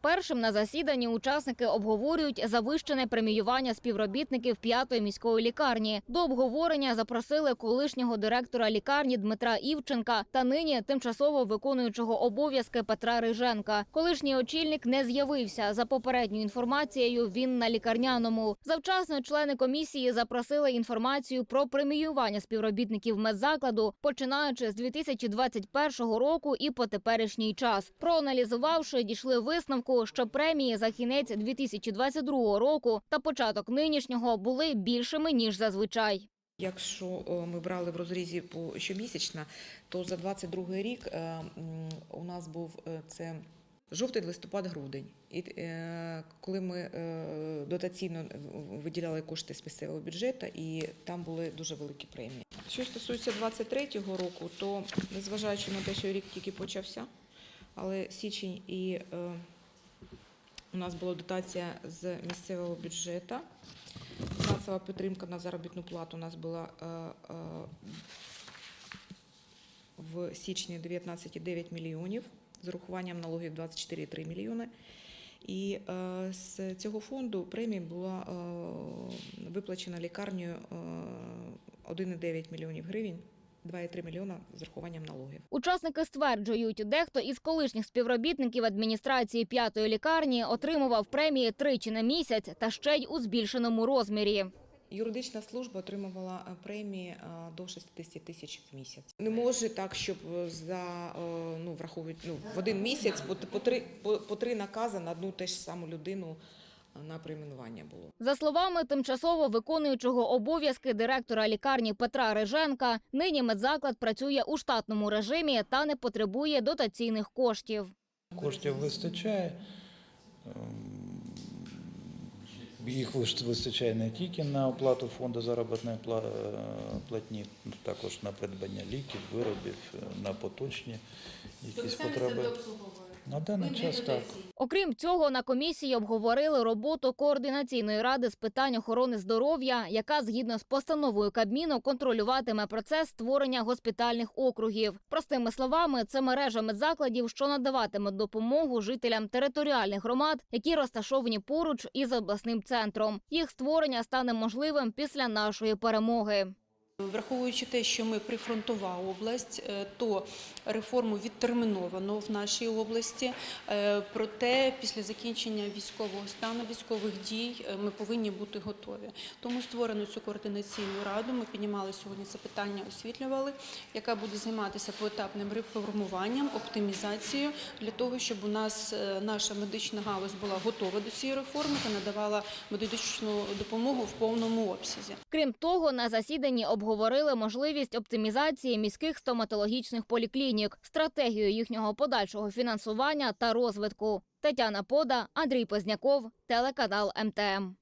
Першим на засіданні учасники обговорюють завищене преміювання співробітників п'ятої міської лікарні. До обговорення запросили колишнього директора лікарні Дмитра Івченка та нині тимчасово виконуючого обов'язки Петра Риженка. Колишній очільник не з'явився. За попередньою інформацією, він на лікарняному. Завчасно члени комісії запросили інформацію про преміювання співробітників медзакладу, починаючи з 2021 року і по теперішній час. Проаналізувавши, дійшли висновку, що премії за кінець 2022 року та початок нинішнього були більшими ніж зазвичай. Якщо е, ми брали в розрізі по щомісячно, то за 22 рік е, у нас був е, це жовтий, листопад, грудень. І коли ми дотаційно виділяли кошти з місцевого бюджету, і там були дуже великі премії. Що стосується 23-го року, то незважаючи на те, що рік тільки почався, але січень і у нас була дотація з місцевого бюджету. Фінансова підтримка на заробітну плату у нас була е, е, в січні 19,9 мільйонів з урахуванням налогів 24,3 мільйони. І е, з цього фонду премія була виплачена лікарнею е, 1,9 мільйонів гривень, 2,3 мільйона з урахуванням налогів. Учасники стверджують, дехто із колишніх співробітників адміністрації п'ятої лікарні отримував премії тричі на місяць та ще й у збільшеному розмірі. Юридична служба отримувала е, премії е, до 60 тисяч в місяць. Не може так, щоб е, за ну враховують ну в один місяць по, по три по, по три накази на одну те ж саму людину на прийменування було. За словами тимчасово виконуючого обов'язки директора лікарні Петра Риженка, нині медзаклад працює у штатному режимі та не потребує дотаційних коштів. Коштів вистачає. Ем, Їх вистачає не тільки на оплату фонду заробітної е, платні, ну, також на придбання ліків, виробів, е, на поточні якісь потреби. На даний час так. Окрім цього, на комісії обговорили роботу координаційної ради з питань охорони здоров'я, яка згідно з постановою Кабміну контролюватиме процес створення госпітальних округів. Простими словами, це мережа медзакладів, що надаватиме допомогу жителям територіальних громад, які розташовані поруч із обласним центром. Їх створення стане можливим після нашої перемоги. Враховуючи те, що ми прифронтова область, е, то реформу відтерміновано в нашій області. Е, Проте після закінчення військового стану, військових дій е, ми повинні бути готові. Тому створено цю координаційну раду. Ми піднімали сьогодні це питання, освітлювали, яка буде займатися поетапним реформуванням, оптимізацією для того, щоб у нас наша медична галузь була готова до цієї реформи та надавала медичну допомогу в повному обсязі. Крім того, на засіданні обговорили можливість оптимізації міських стоматологічних поліклінік, стратегію їхнього подальшого фінансування та розвитку. Тетяна Пода, Андрій Позняков, телеканал МТМ.